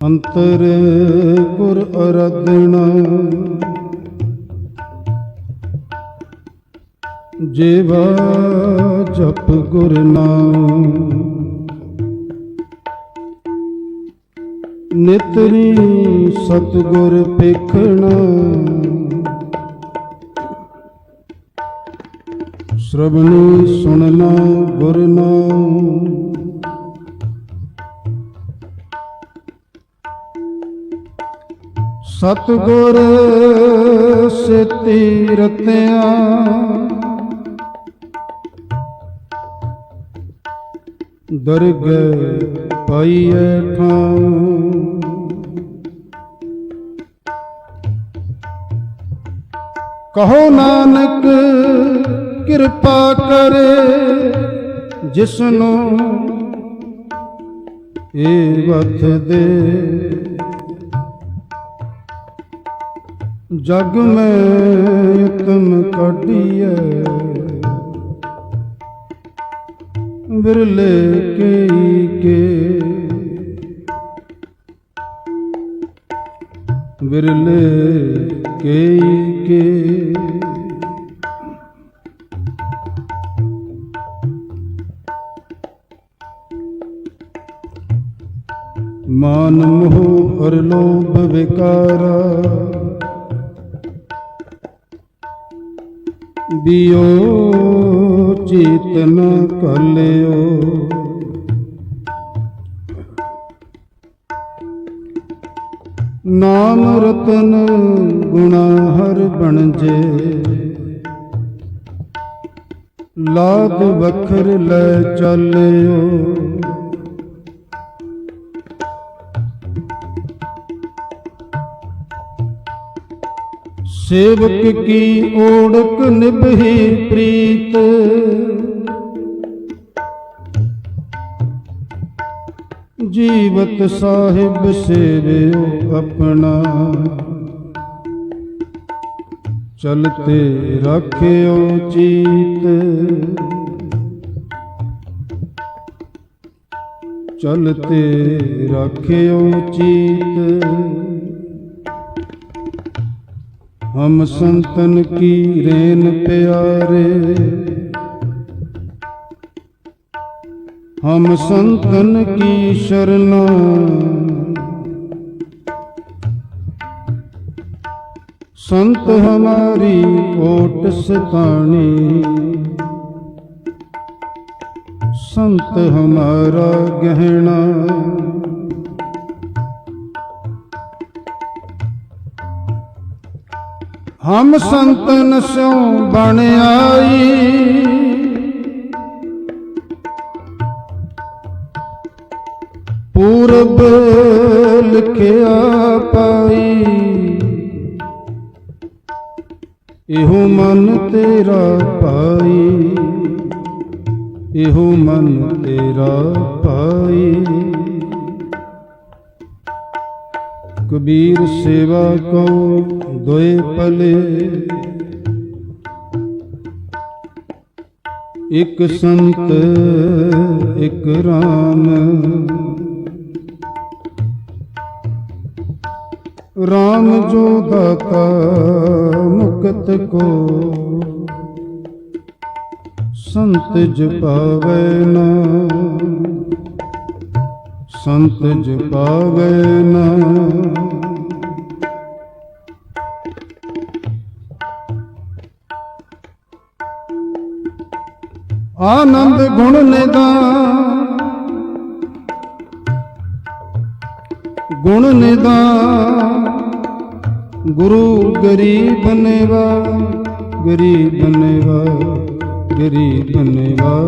ਅੰਤਰ ਗੁਰ ਅਰਾਧਣਾ ਜੀਵਾ ਜਪ ਗੁਰ ਨਾਮ ਨਿਤਰੀ ਸਤਗੁਰ ਪੇਖਣਾ ਸ਼ਰਬਣੀ ਸੁਣਨਾ ਗੁਰ ਨਾਮ ਸਤਗੁਰ ਸੇਤੀ ਰਤਿਆ ਦਰਗਹਿ ਪਾਈਐ ਠਾਂ ਕਹੋ ਨਾਨਕ ਕਿਰਪਾ ਕਰੇ ਜਿਸਨੂੰ ਇਹ ਵਥ ਦੇ ਜਗ ਮੈਂ ਉਤਮ ਕਾਢੀਐ। ਵਿਰਲੇ ਕੇਈ ਕੇ। ਵਿਰਲੇ ਕੇਈ ਕੇ। ਮਾਨ ਮੋਹ ਅਰ ਲੋਭ ਵਿਕਾਰਾ। ਬਿਓ ਚੇਤਨ ਕਲਿਓ ਨਾਮ ਰਤਨ ਗੁਣਾ ਹਰ ਬਣਜੇ ਲਾਦ ਵਖਰ ਲੈ ਚੱਲਿਓ। ਸੇਵਕ ਕੀ ਓੜਕ ਨਿਭਹੀ ਪ੍ਰੀਤ? ਜੀਵਤ ਸਾਹਿਬ ਸੇਵਿਓ ਆਪਣਾ। ਚਲਤੇ ਰੱਖਿਓ ਚੀਤ। ਚਲਤੇ ਰੱਖਿਓ ਚੀਤ। ਹਮ ਸੰਤਨ ਕੀ ਰੇਨ ਪਿਆਰੇ। ਹਮ ਸੰਤਨ ਕੀ ਸ਼ਰਨਾ। ਸੰਤ ਹਮਾਰੀ ਓਟ ਸਤਾਣੀ। ਸੰਤ ਹਮਾਰਾ ਗਹਿਣਾ। ਹਮ ਸੰਤਨ ਸਿਉ ਬਣ ਆਈ। ਪੂਰਬ ਲਿਖਿਆ ਪਾਈ। ਇਹੋ ਮਨ ਤੇਰਾ ਪਾਈ। ਇਹੋ ਮਨ ਤੇਰਾ ਪਾਈ। ਕਬੀਰ ਸੇਵਾ ਕੋ ਦੋਏ ਪਲੇ। ਇਕ ਸੰਤ, ਇਕ ਰਾਮ। ਰਾਮ ਜੋ ਦਾਤਾ ਮੁਕਤ ਕੋ, ਸੰਤ ਜਪਾਵੇ ਨਾ। ਸੰਤ ਜਪਾਵੇ ਨਾ। ਆਨੰਦ ਗੁਣ ਨਿਦਾਨ ਗੁਣ ਨਿਦਾਨ ਗੁਰੂ ਗਰੀਬ ਨੇਵਾ। ਗਰੀਬ ਨੇਵਾ। ਗਰੀਬ ਨੇਵਾ।